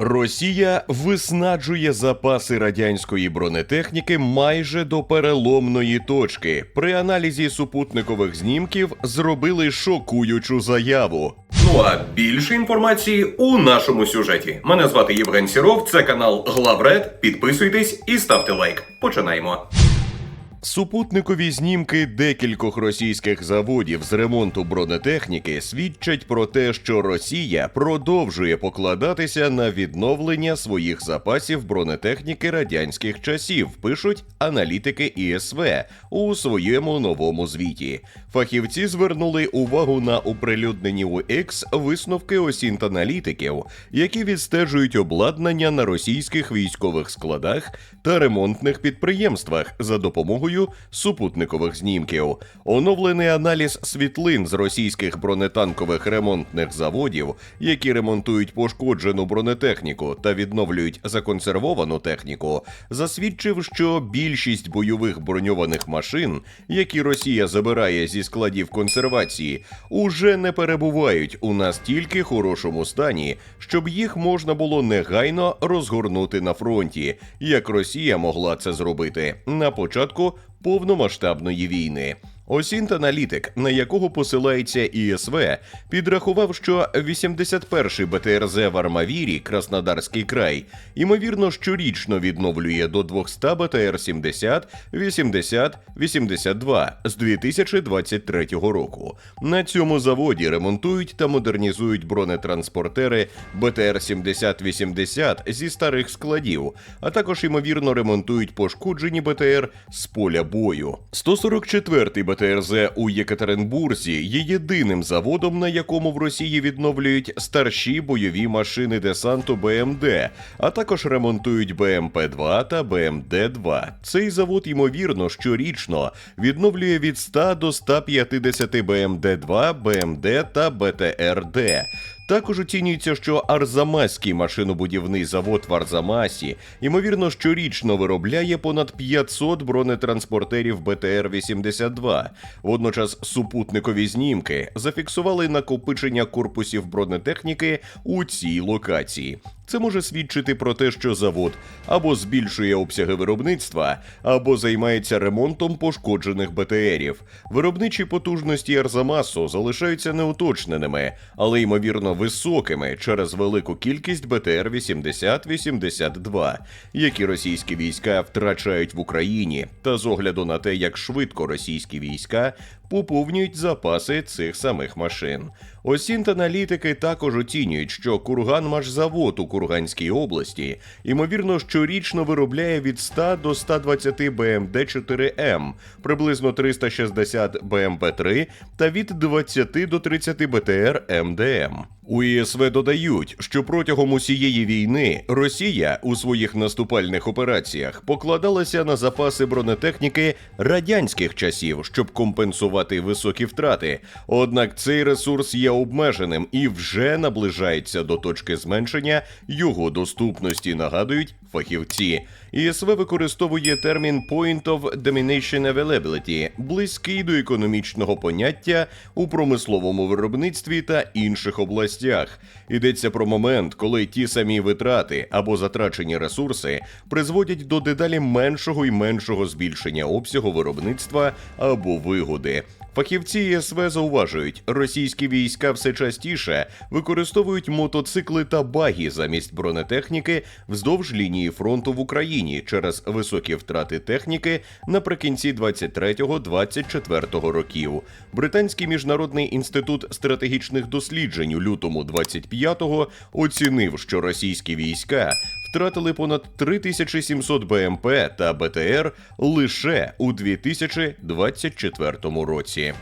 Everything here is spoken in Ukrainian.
Росія виснаджує запаси радянської бронетехніки майже до переломної точки. При аналізі супутникових знімків зробили шокуючу заяву. Ну а більше інформації у нашому сюжеті. Мене звати Євген Сіров, це канал Главред. Підписуйтесь і ставте лайк. Починаємо. Супутникові знімки декількох російських заводів з ремонту бронетехніки свідчать про те, що Росія продовжує покладатися на відновлення своїх запасів бронетехніки радянських часів, пишуть аналітики ІСВ у своєму новому звіті. Фахівці звернули увагу на оприлюднені у X висновки осінт-аналітиків, які відстежують обладнання на російських військових складах та ремонтних підприємствах за допомогою супутникових знімків. Оновлений аналіз світлин з російських бронетанкових ремонтних заводів, які ремонтують пошкоджену бронетехніку та відновлюють законсервовану техніку, засвідчив, що більшість бойових броньованих машин, які Росія забирає зі складів консервації, уже не перебувають у настільки хорошому стані, щоб їх можна було негайно розгорнути на фронті, як Росія могла це зробити на початку повномасштабної війни. Осінт-аналітик, на якого посилається ІСВ, підрахував, що 81-й БТРЗ в Армавірі, Краснодарський край, ймовірно, щорічно відновлює до 200 БТР-70, 80, 82 з 2023 року. На цьому заводі ремонтують та модернізують бронетранспортери БТР-70-80 зі старих складів, а також ймовірно ремонтують пошкоджені БТР з поля бою. 144-й БТРЗ у Єкатеринбурзі є єдиним заводом, на якому в Росії відновлюють старші бойові машини десанту БМД, а також ремонтують БМП-2 та БМД-2. Цей завод, ймовірно, щорічно відновлює від 100 до 150 БМД-2, БМД та БТРД. Також оцінюється, що Арзамаський машинобудівний завод в Арзамасі ймовірно щорічно виробляє понад 500 бронетранспортерів БТР-82. Водночас супутникові знімки зафіксували накопичення корпусів бронетехніки у цій локації. Це може свідчити про те, що завод або збільшує обсяги виробництва, або займається ремонтом пошкоджених БТРів. Виробничі потужності Арзамасу залишаються неуточненими, але ймовірно високими через велику кількість БТР 80-82, які російські війська втрачають в Україні, та з огляду на те, як швидко російські війська поповнюють запаси цих самих машин. Осінт-аналітики також оцінюють, що Курганмашзавод у Курганській області ймовірно щорічно виробляє від 100 до 120 БМД-4М, приблизно 360 БМП-3 та від 20 до 30 БТР МДМ. У ІСВ додають, що протягом усієї війни Росія у своїх наступальних операціях покладалася на запаси бронетехніки радянських часів, щоб компенсувати високі втрати. Однак цей ресурс є обмеженим і вже наближається до точки зменшення його доступності, нагадують фахівці. ІСВ використовує термін «point of domination availability», близький до економічного поняття у промисловому виробництві та інших областях. Йдеться про момент, коли ті самі витрати або затрачені ресурси призводять до дедалі меншого і меншого збільшення обсягу виробництва або вигоди. Фахівці ЄСВ зауважують, російські війська все частіше використовують мотоцикли та багі замість бронетехніки вздовж лінії фронту в Україні через високі втрати техніки наприкінці 23-24 років. Британський міжнародний інститут стратегічних досліджень у лютому 25-го оцінив, що російські війська втратили понад 3700 БМП та БТР лише у 2024 році.